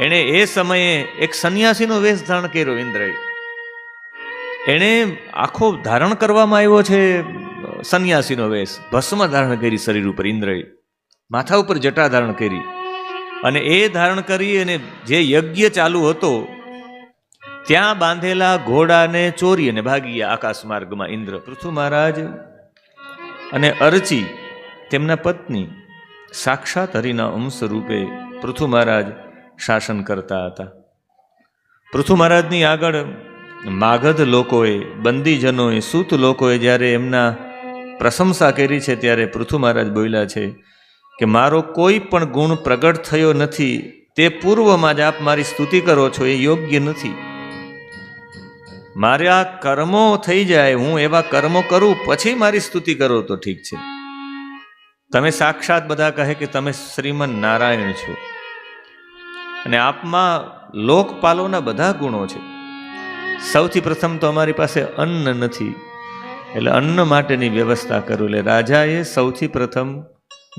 એણે એ સમયે એક સંન્યાસીનો વેશ ધારણ કર્યો ઇન્દ્રએ. એણે આખો ધારણ કરવામાં આવ્યો છે, સંન્યાસીનો વેશ. ભસ્મ ધારણ કરી શરીર ઉપર ઇન્દ્રએ. માથા ઉપર જટા ધારણ કરી. અને એ ધારણ કરી અને જે યજ્ઞ ચાલુ હતો, ત્યાં બાંધેલા ઘોડાને ચોરી અને ભાગી ગયા આકાશ માર્ગમાં ઇન્દ્ર. પૃથુ મહારાજ અને અરચી તેમના પત્ની, સાક્ષાત હરિના અંશ રૂપે પૃથુ મહારાજ શાસન કરતા હતા. પૃથુ મહારાજની આગળ માગધ લોકોએ, બંદીજનોએ, સૂત લોકોએ જ્યારે એમના પ્રશંસા કરી છે ત્યારે પૃથુ મહારાજ બોલ્યા છે કે, મારો કોઈ પણ ગુણ પ્રગટ થયો નથી, તે પૂર્વમાં જ આપ મારી સ્તુતિ કરો છો, એ યોગ્ય નથી. મારે આ કર્મો થઈ જાય, હું એવા કર્મો કરું, પછી મારી સ્તુતિ કરો તો ઠીક છે. તમે સાક્ષાત બધા કહે કે તમે શ્રીમન નારાયણ છો. અને આપમાં લોકપાલોના બધા ગુણો છે. સૌથી પ્રથમ તો અમારી પાસે અન્ન નથી. એટલે અન્ન માટેની વ્યવસ્થા કરું. એટલે રાજાએ સૌથી પ્રથમ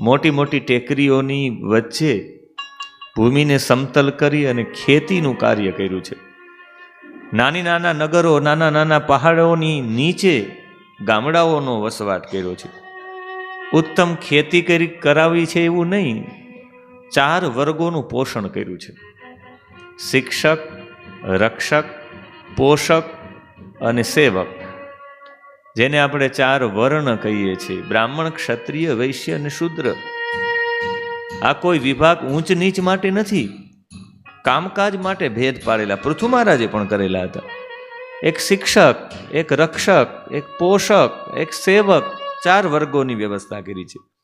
મોટી મોટી ટેકરીઓની વચ્ચે ભૂમિને સમતલ કરી અને ખેતીનું કાર્ય કર્યું છે. નાની નાના નગરો, નાના નાના પહાડોની નીચે ગામડાઓનો વસવાટ કર્યો છે. ઉત્તમ ખેતી કરી, કરાવી છે એવું નહીં. ચાર વર્ગોનું પોષણ કર્યું છે. શિક્ષક, રક્ષક, પોષક અને સેવક. જેને આપણે ચાર વર્ણ કહીએ છીએ. બ્રાહ્મણ, ક્ષત્રિય, વૈશ્ય અને શુદ્ર. આ કોઈ વિભાગ ઊંચ નીચ માટે નથી. કામકાજ માટે ભેદ પાડેલા. પૃથુ મહારાજે પણ કરેલા હતા. એક શિક્ષક, એક રક્ષક, એક પોષક, એક સેવક ચાર વર્ગોની વ્યવસ્થા કરી છે.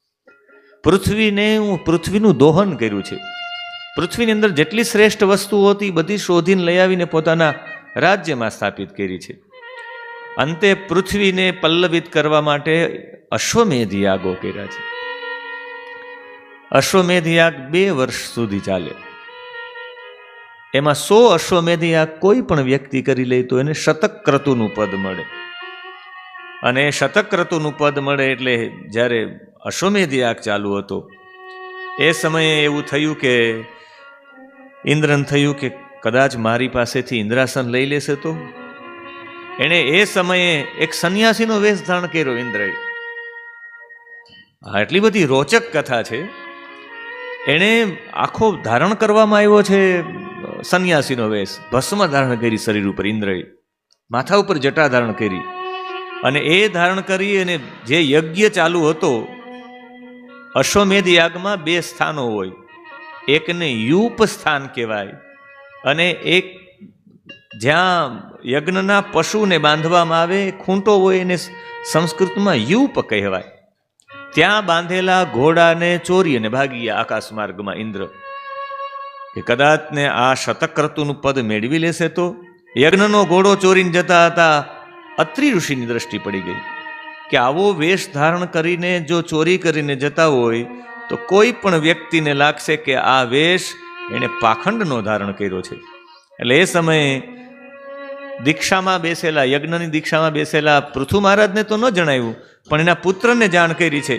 પૃથ્વીને હું પૃથ્વીનું દોહન કર્યું છે. પૃથ્વીની અંદર જેટલી શ્રેષ્ઠ વસ્તુઓ હતી, બધી શોધીને લઈ આવીને પોતાના રાજ્યમાં સ્થાપિત કરી છે. અંતે પૃથ્વીને પલ્લવિત કરવા માટે અશ્વમેધ યાગો કર્યા છે. અશ્વમેધ યાગ બે વર્ષ સુધી ચાલે. એમાં સો અશ્વમેધ યાગ કોઈ પણ વ્યક્તિ કરી લે તો એને શતક ક્રતુનું પદ મળે. અને શતક ક્રતુનું પદ મળે એટલે જ્યારે અશ્વમેધ યાગ ચાલુ હતો. એ સમયે એવું થયું કે, ઇન્દ્રન થયું કે કદાચ મારી પાસેથી ઇન્દ્રાસન લઈ લેશે તો? એણે એ સમયે એક સંન્યાસીનો વેશ ધારણ કર્યો ઇન્દ્રએ. આ એટલી બધી રોચક કથા છે. એણે આખો ધારણ કરવામાં આવ્યો છે સંન્યાસીનો વેશ. ભસ્મ ધારણ કરી શરીર ઉપર ઇન્દ્રએ. માથા ઉપર જટા ધારણ કરી. અને એ ધારણ કરી અને જે યજ્ઞ ચાલુ હતો અશ્વમેધ યાગમાં બે સ્થાનો હોય. એકને યુપ સ્થાન કહેવાય અને એક જ્યાં યજ્ઞના પશુને બાંધવામાં આવે, ખૂંટો હોય એને સંસ્કૃતમાં યુપ કહેવાય. ત્યાં બાંધેલા ઘોડાને ચોરી અને ભાગી ગયા આકાશ માર્ગમાં ઇન્દ્ર. કે કદાચ ને આ શતક્રતુનું પદ મેળવી લેશે તો યજ્ઞનો ઘોડો ચોરીને જતા હતા, અત્રિ ઋષિની દ્રષ્ટિ પડી ગઈ. કે આવો વેશ ધારણ કરીને જો ચોરી કરીને જતા હોય, તો કોઈ પણ વ્યક્તિને લાગશે કે આ વેશ એણે પાખંડનો ધારણ કર્યો છે. એટલે એ સમયે દીક્ષામાં બેસેલા, યજ્ઞની દીક્ષામાં બેસેલા પૃથુ મહારાજને તો ન જણાવ્યું, પણ એના પુત્રને જાણ કરી છે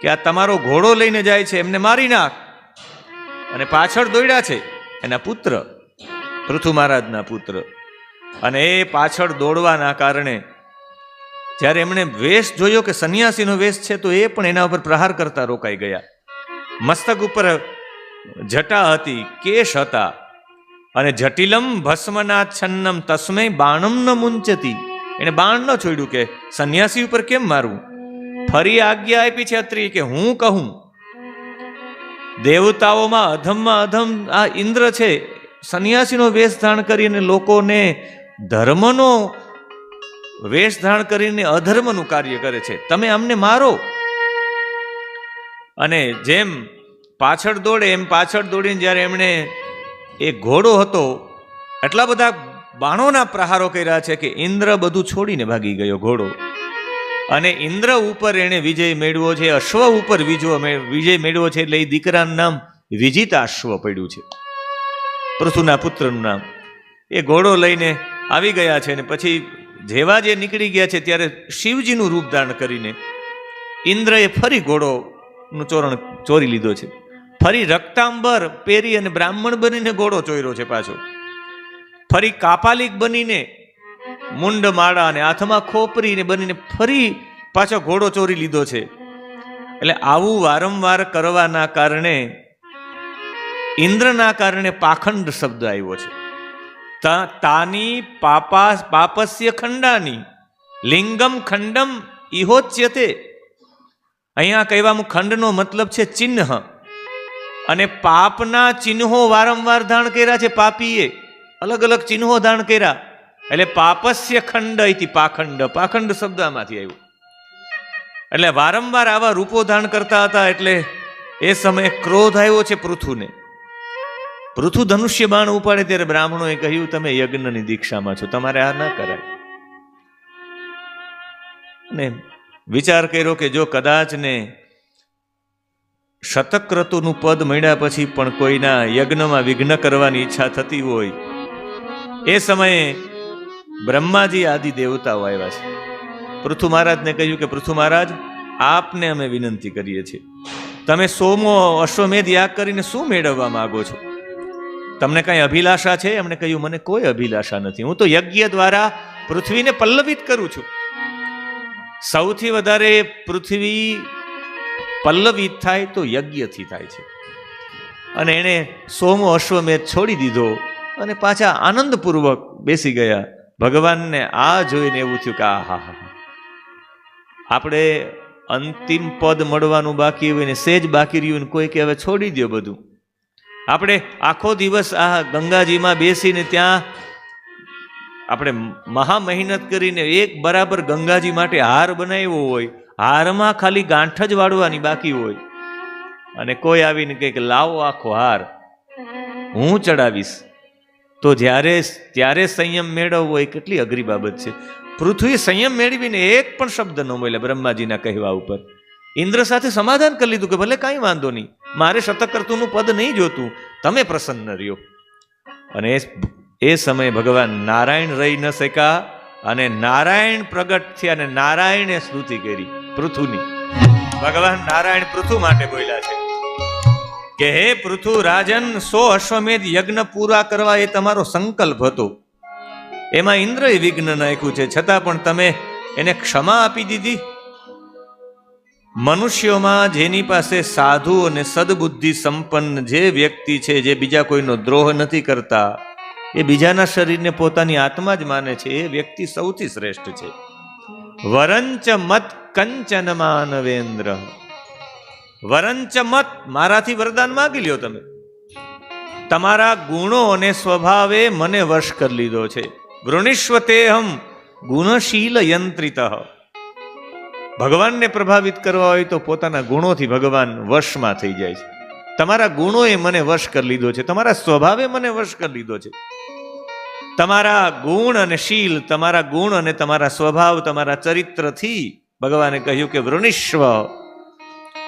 કે આ તમારો ઘોડો લઈને જાય છે, એમને મારી નાખ. અને પાછળ દોડ્યા છે એના પુત્ર, પૃથુ મહારાજના પુત્ર. અને એ પાછળ દોડવાના કારણે જ્યારે એમણે વેશ જોયો કે સંન્યાસીનો વેશ છે, તો એ પણ એના ઉપર પ્રહાર કરતા રોકાઈ ગયા. મસ્તક ઉપર જટા હતી, કેશ હતા. અને જટિલમ ભસ્મના છન્નમ તસ્મય બાણમ ન મુંચતી. એને બાણ ન છોડ્યું કે સંન્યાસી ઉપર કેમ મારવું? ફરી આજ્ઞા આપી છે અત્રી કે હું કહું. દેવતાઓમાં અધમમાં અધમ આ ઇન્દ્ર છે. સંન્યાસીનો વેશ ધારણ કરીને લોકોને ધર્મનો વેશ ધારણ કરીને અધર્મનું કાર્ય કરે છે. તમે અમને મારો. અને જેમ પાછળ દોડે, એમ પાછળ દોડીને જ્યારે એમણે એ ઘોડો હતો, એટલા બધા બાણોના પ્રહારો કર્યા છે કે ઇન્દ્ર બધું છોડીને ભાગી ગયો ઘોડો. અને ઇન્દ્ર ઉપર એણે વિજય મેળવ્યો છે, અશ્વ ઉપર વિજય મેળવ્યો છે એટલે એ દીકરાનું નામ વિજિતા અશ્વ પડ્યું છે. પૃથુના પુત્રનું નામ. એ ઘોડો લઈને આવી ગયા છે ને પછી જેવા જે નીકળી ગયા છે ત્યારે શિવજીનું રૂપ ધારણ કરીને ઇન્દ્રએ ફરી ઘોડોનું ચોરણ ચોરી લીધો છે. ફરી રક્તાંબર પેરી અને બ્રાહ્મણ બનીને ઘોડો ચોર્યો છે પાછો. ફરી કાપાલિક બનીને મુંડ માળા અને હાથમાં ખોપરીને બનીને ફરી પાછો ઘોડો ચોરી લીધો છે. એટલે આવું વારંવાર કરવાના કારણે, ઇન્દ્રના કારણે પાખંડ શબ્દ આવ્યો છે. તાની પાપા પાપસ્ય ખંડાની લિંગમ ખંડમ ઇહોચ્યતે અહીંયા કહેવામાં ખંડનો મતલબ છે ચિહ્ન અને પાપના ચિહ્નો વારંવાર ધારણ કર્યા છે પાપીએ અલગ અલગ ચિહ્નો ધારણ કર્યા એટલે પાપસ્ય ખંડ અહીંથી પાખંડ પાખંડ શબ્દમાંથી આવ્યું એટલે વારંવાર આવા રૂપો ધારણ કરતા હતા એટલે એ સમયે ક્રોધ આવ્યો છે પૃથુને પૃથુ ધનુષ્ય બાણ ઉપાડે ત્યારે બ્રાહ્મણોએ કહ્યું, તમે યજ્ઞની દીક્ષામાં છો, તમારે આ ન કરાય. ને વિચાર કર્યો કે જો કદાચ ને શતક ઋતુનું પદ મળ્યા પછી પણ કોઈના યજ્ઞમાં વિઘ્ન કરવાની ઈચ્છા થતી હોય, એ સમયે બ્રહ્માજી આદિ દેવતાઓ આવ્યા છે. પૃથુ મહારાજને કહ્યું કે, પૃથુ મહારાજ, આપને અમે વિનંતી કરીએ છીએ. તમે સોમો અશ્વમેધ યાગ કરીને શું મેળવવા માંગો છો? તમને કઈ અભિલાષા છે? એમણે કહ્યું, મને કોઈ અભિલાષા નથી. હું તો યજ્ઞ દ્વારા પૃથ્વીને પલ્લવિત કરું છું. સૌથી વધારે પૃથ્વી પલ્લવિત થાય તો યજ્ઞથી થાય છે. અને એણે સોમો અશ્વમેધ છોડી દીધો અને પાછા આનંદપૂર્વક બેસી ગયા. ભગવાનને આ જોઈને એવું થયું કે, આ, હા હા આપણે અંતિમ પદ મળવાનું બાકી હોય ને સેજ બાકી રહ્યું ને કોઈ કે, હવે છોડી દો બધું. આપણે આખો દિવસ આ ગંગાજીમાં બેસીને ત્યાં આપણે મહા મહેનત કરીને એક બરાબર ગંગાજી માટે હાર બનાવ્યો હોય, હારમાં ખાલી ગાંઠ જ વાળવાની બાકી હોય. અને કોઈ આવીને કહે કે, લાવો આખો હાર, હું ચડાવીશ. તો જ્યારે, ત્યારે સંયમ મેળવવો એ કેટલી અઘરી બાબત છે. પૃથ્વી સંયમ મેળવીને એક પણ શબ્દ ન મળે બ્રહ્માજીના કહેવા ઉપર. ઇન્દ્ર સાથે સમાધાન કરી લીધું કે ભલે કાંઈ વાંધો નહીં. મારે શતકર્તુનું પદ નહીં જોતું. તમે પ્રસન્ન રહ્યો. અને એ સમયે ભગવાન નારાયણ રહી ન શકા અને નારાયણ પ્રગટ થયા અને નારાયણે સ્તુતિ કરી પૃથુની. ભગવાન નારાયણ પૃથુ માટે બોલ્યા છે. કે હે પૃથુ રાજન, સો અશ્વમેધ યજ્ઞ પૂરા કરવા એ તમારો સંકલ્પ હતો. એમાં ઇન્દ્રએ વિઘ્ન નાખ્યું છે. છતાં પણ તમે એને ક્ષમા આપી દીધી. મનુષ્યોમાં જેની પાસે સાધુ અને સદબુદ્ધિ સંપન્ન જે વ્યક્તિ છે, જે બીજા કોઈનો દ્રોહ નથી કરતા, એ બીજાના શરીરને પોતાની આત્મા જ માને છે, એ વ્યક્તિ સૌથી શ્રેષ્ઠ છે. વરંચ મત કંચન માનવેન્દ્ર. વરંચ મત મારાથી વરદાન માગી લ્યો તમે. તમારા ગુણો અને સ્વભાવે મને વશ કરી લીધો છે. વૃણિશ્વતેહમ ગુણશીલ યંત્રિત. ભગવાનને પ્રભાવિત કરવા હોય તો પોતાના ગુણોથી ભગવાન વશમાં થઈ જાય છે. તમારા ગુણોએ મને વશ કરી લીધો છે, તમારા સ્વભાવે મને વશ કરી લીધો છે. તમારા ગુણ અને શીલ, તમારા ગુણ અને તમારા સ્વભાવ, તમારા ચરિત્રથી ભગવાને કહ્યું કે વૃણિશ્વ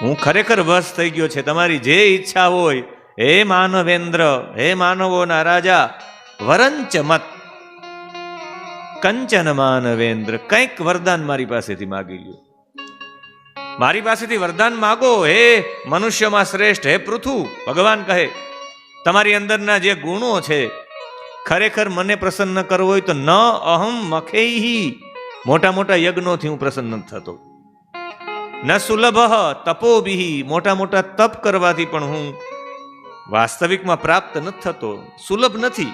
હું ખરેખર વશ થઈ ગયો છે. તમારી જે ઈચ્છા હોય, હે માનવેન્દ્ર, હે માનવોના રાજા, વરંચ મત. કંચન માનવેન્દ્ર, કંઈક વરદાન મારી પાસેથી માગી લ્યો. મારી પાસેથી વરદાન માગો, હે મનુષ્યમાં શ્રેષ્ઠ, હે પૃથુ. ભગવાન કહે, તમારી અંદરના જે ગુણો છે, ખરેખર મને પ્રસન્ન કરવો હોય તો ન અહમ મખેહી. મોટા મોટા યજ્ઞોથી હું પ્રસન્ન થતો. ન સુલભ તપોબિહી મોટા મોટા તપ કરવાથી પણ હું વાસ્તવિકમાં પ્રાપ્ત નથી થતો. સુલભ નથી.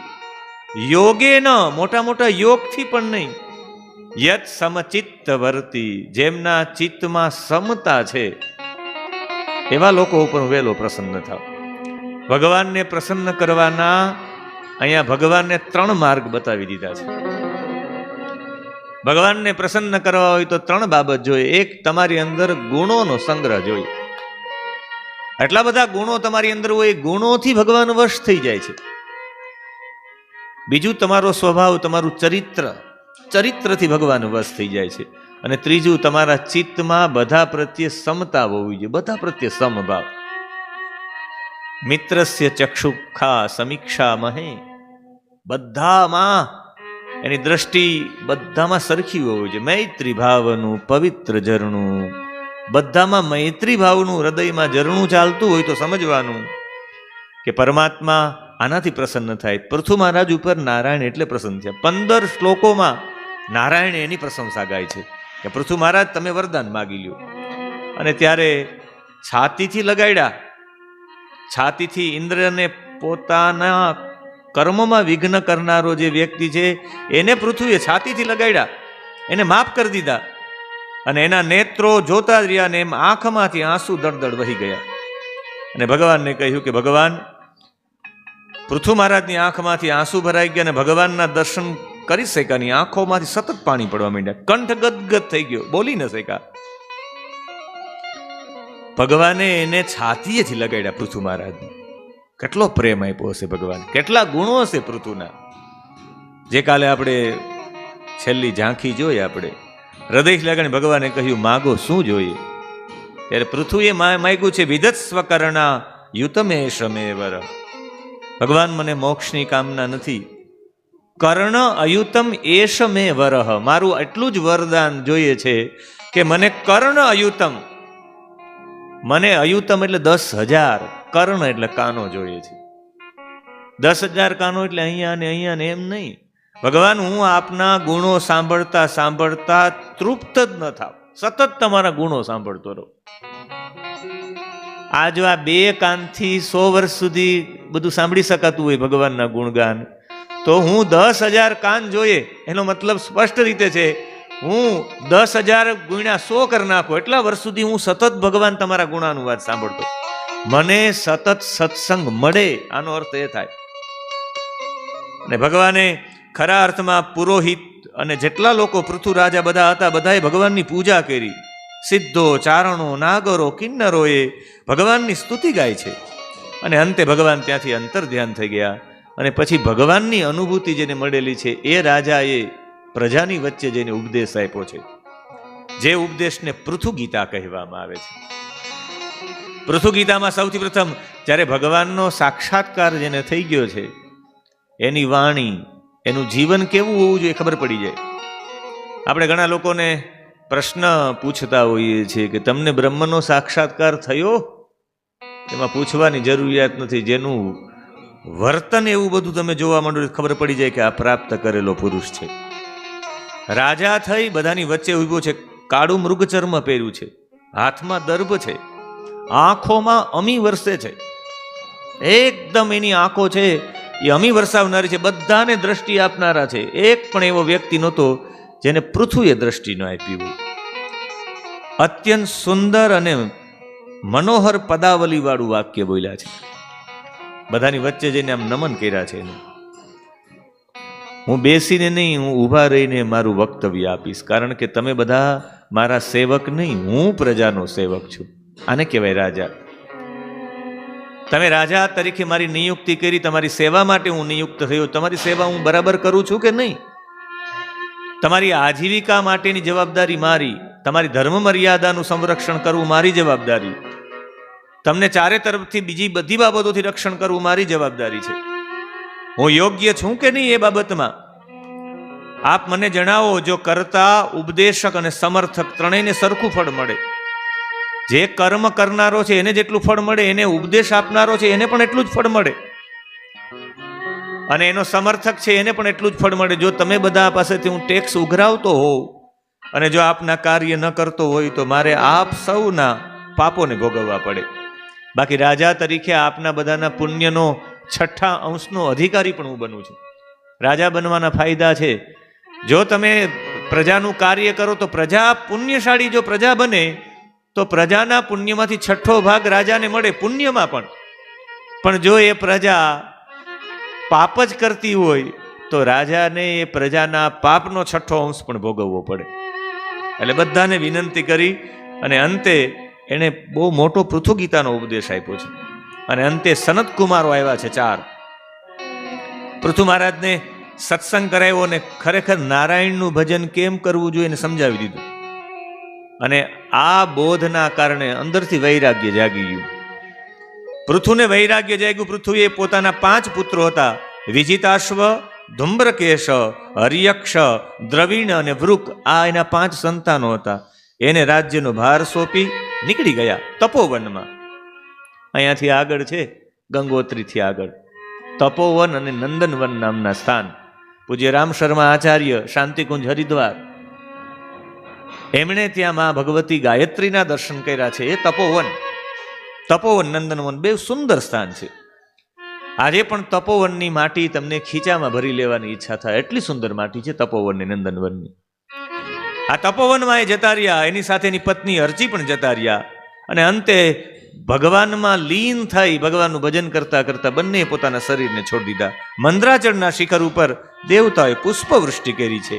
યોગે ન મોટા મોટા યોગથી પણ નહીં. યત સમચિત્ત વર્તી જેમના ચિત્તમાં સમતા છે. એવા લોકો ઉપર વહેલો પ્રસન્ન થાવ ભગવાનને પ્રસન્ન કરવાના અહીંયા ભગવાનને ત્રણ માર્ગ બતાવી દીધા છે. ભગવાનને પ્રસન્ન કરવા હોય તો ત્રણ બાબત જોઈએ. એક, તમારી અંદર ગુણોનો સંગ્રહ જોઈએ. એટલા બધા ગુણો તમારી અંદર હોય, એ ગુણોથી ભગવાન વશ થઈ જાય છે. બીજું, તમારો સ્વભાવ, તમારું ચરિત્ર ચરિત્રથી ભગવાન વશ થઈ જાય છે. અને ત્રીજું, તમારા ચિત્તમાં બધા પ્રત્યે સમતા હોવી જોઈએ. બધા પ્રત્યે સમભાવ. મિત્રસ્ય ચક્ષુખા સમીક્ષા મહે બધામાં એની દ્રષ્ટિ બધામાં સરખી હોવી જોઈએ. મૈત્રી ભાવનું પવિત્ર ઝરણું. બધામાં મૈત્રી ભાવનું હૃદયમાં ઝરણું ચાલતું હોય તો સમજવાનું કે પરમાત્મા આનાથી પ્રસન્ન થાય. પૃથુ મહારાજ ઉપર નારાયણ એટલે પ્રસન્ન છે પંદર શ્લોકોમાં નારાયણ એની પ્રશંસા ગાય છે કે પૃથુ મહારાજ, તમે વરદાન માગી લ્યો. અને ત્યારે છાતીથી લગાડ્યા. છાતીથી ઇન્દ્રને પોતાના કર્મમાં વિઘ્ન કરનારો જે વ્યક્તિ છે, એને પૃથ્વીએ છાતીથી લગાડ્યા. એને માફ કરી દીધા. અને એના નેત્રો જોતા જ રહ્યા ને એમ આંખમાંથી આંસુ દળદળ વહી ગયા. અને ભગવાનને કહ્યું કે ભગવાન પૃથુ મહારાજની આંખમાંથી આંસુ ભરાઈ ગયા અને ભગવાનના દર્શન કરી શક્યા નહીં આંખોમાંથી સતત પાણી પડવા માંડ્યા. કંઠ ગદગદ થઈ ગયો. બોલી ન શક્યા. ભગવાને એને છાતીએથી લગાડ્યા પૃથુ મહારાજને. કેટલો પ્રેમ આપ્યો હશે ભગવાન. કેટલા ગુણો હશે પૃથુના. જે કાલે આપણે છેલ્લી ઝાંખી જોઈએ આપણે. હૃદય લગાડી ભગવાને કહ્યું, માગો, શું જોઈએ? ત્યારે પૃથ્વીએ માગ્યું છે વિદત સ્વકરણા યુતમે શમેવર ભગવાન મને મોક્ષની કામના નથી. કર્ણ અયુતમ એશ મે વરહ. મારું એટલું જ વરદાન જોઈએ છે કે મને કર્ણ અયુતમ, મને અયુતમ એટલે દસ હજાર. કર્ણ એટલે કાનો જોઈએ છે. દસ હજાર કાનો એટલે અહીંયા ને અહીંયા ને એમ નહીં. ભગવાન, હું આપના ગુણો સાંભળતા સાંભળતા તૃપ્ત જ ન થાવ. સતત તમારા ગુણો સાંભળતો રહો. આ આ બે કાનથી સો વર્ષ સુધી બધું સાંભળી શકાતું હોય ભગવાનના ગુણગાન. તો હું દસ હજાર કાન જોઈએ, એનો મતલબ સ્પષ્ટ રીતે છે, હું દસ હજાર ગુણ્યા સો કરી નાખો, એટલા વર્ષ સુધી હું સતત ભગવાન તમારા ગુણાનુવાદ સાંભળતો. મને સતત સત્સંગ મળે, આનો અર્થ એ થાય. અને ભગવાને ખરા અર્થમાં પુરોહિત અને જેટલા લોકો પૃથુ રાજા બધા હતા, બધાએ ભગવાનની પૂજા કરી. સિદ્ધો, ચારણો, નાગરો, કિન્નરોએ ભગવાનની સ્તુતિ ગાય છે. અને અંતે ભગવાન ત્યાંથી અંતર ધ્યાન થઈ ગયા. અને પછી ભગવાનની અનુભૂતિ જેને મળેલી છે એ રાજાએ પ્રજાની વચ્ચે જઈને ઉપદેશ આપ્યો છે. જે ઉપદેશને પૃથુ ગીતા કહેવામાં આવે છે. પૃથુ ગીતામાં સૌથી પ્રથમ જ્યારે ભગવાનનો સાક્ષાત્કાર જેને થઈ ગયો છે, એની વાણી, એનું જીવન કેવું હોવું જોઈએ ખબર પડી જાય. આપણે ઘણા લોકોને પ્રશ્ન પૂછતા હોઈએ છીએ કે તમને બ્રહ્મનો સાક્ષાત્કાર થયો? એમાં પૂછવાની જરૂરિયાત નથી. જેનું વર્તન એવું બધું તમે જોવા માંડો ખબર પડી જાય કે આ પ્રાપ્ત કરેલો પુરુષ છે. રાજા થઈ, બધાની વચ્ચે ઊભો છે. કાળું મૃગચર્મ પહેર્યું છે. હાથમાં દર્ભ છે. આંખોમાં અમી વરસે છે. એકદમ એની આંખો છે, એ અમી વરસાવનારી છે. બધાને દ્રષ્ટિ આપનારા છે. એક પણ એવો વ્યક્તિ નહોતો જેને પૃથ્વીએ દ્રષ્ટિ ન આપી હોય. અત્યંત સુંદર અને મનોહર પદાવલી વાળું વાક્ય બોલ્યા છે. બધાની વચ્ચે જઈને આમ નમન કર્યા છે. એને હું બેસીને નહીં, હું ઊભા રહીને મારું વક્તવ્ય આપીશ. કારણ કે તમે બધા મારા સેવક નહીં, હું પ્રજાનો સેવક છું. આને કહેવાય રાજા. તમે રાજા તરીકે મારી નિયુક્તિ કરી, તમારી સેવા માટે હું નિયુક્ત થયો. તમારી સેવા હું બરાબર કરું છું કે નહીં? તમારી આજીવિકા માટેની જવાબદારી મારી. તમારી ધર્મ મર્યાદાનું સંરક્ષણ કરવું મારી જવાબદારી. તમને ચારે તરફથી બીજી બધી બાબતોથી રક્ષણ કરવું મારી જવાબદારી છે. હું યોગ્ય છું કે નહીં એ બાબતમાં? આપ મને જણાવો, જો કરતા, ઉપદેશક અને સમર્થક ત્રણેયને સરખું ફળ મળે. જે કર્મ કરનારો છે, એને જેટલું ફળ મળે, એને ઉપદેશ આપનારો છે, એને પણ એટલું જ ફળ મળે. અને એનો સમર્થક છે, એને પણ એટલું જ ફળ મળે. જો તમે બધા પાસેથી હું ટેક્સ ઉઘરાવતો હોઉં, અને જો આપના કાર્ય ન કરતો હોય, તો મારે આપ સૌના પાપોને ભોગવવા પડે. બાકી રાજા તરીકે આપના બધાના પુણ્યનો છઠ્ઠા અંશનો અધિકારી પણ હું બનું છું. રાજા બનવાના ફાયદા છે. જો તમે પ્રજાનું કાર્ય કરો તો પ્રજા પુણ્યશાળી જો પ્રજા બને, તો પ્રજાના પુણ્યમાંથી છઠ્ઠો ભાગ રાજાને મળે, પુણ્યમાં પણ. પણ જો એ પ્રજા પાપ જ કરતી હોય, તો રાજાને એ પ્રજાના પાપનો છઠ્ઠો અંશ પણ ભોગવવો પડે. એટલે બધાને વિનંતી કરી અને અંતે એણે બહુ મોટો પૃથુ ગીતાનો ઉપદેશ આપ્યો છે. અને અંતે સનત કુમારો આવ્યા છે ચાર. પૃથુ મહારાજને સત્સંગ કરાવ્યો અને ખરેખર નારાયણનું ભજન કેમ કરવું જોઈએ એને સમજાવી દીધું. અને આ બોધના કારણે અંદરથી વૈરાગ્ય જાગી ગયું. પૃથુને વૈરાગ્ય જાગ્યું. પૃથુએ પોતાના પાંચ પુત્રો હતા. વિજિતાશ્વ, ધુમ્રકેશ, હરિયક્ષ, દ્રવિણ અને વૃક. આ એના પાંચ સંતાનો હતા. એને રાજ્યનો ભાર સોંપી નીકળી ગયા તપોવનમાં. અહીંયાથી આગળ છે ગંગોત્રીથી આગળ. તપોવન અને નંદનવન નામના સ્થાન. પૂજ્ય રામ શર્મા આચાર્ય શાંતિકુંજ હરિદ્વાર. એમણે ત્યાં મા ભગવતી ગાયત્રીના દર્શન કર્યા છે એ તપોવન. તપોવન, નંદનવન બે સુંદર સ્થાન છે. આજે પણ તપોવનની માટી તમને ખીચામાં ભરી લેવાની ઈચ્છા થાય. એટલી સુંદર માટી છે તપોવનની, નંદનવનની. આ તપોવનમાં એ જતા રહ્યા, એની સાથેની પત્ની અરજી પણ જતા રહ્યા. અને અંતે ભગવાનમાં લીન થઈ ભગવાનનું ભજન કરતા કરતા બંને પોતાના શરીરને છોડી દીધા. મંદ્રાચળના શિખર ઉપર દેવતાએ પુષ્પવૃષ્ટિ કરી છે.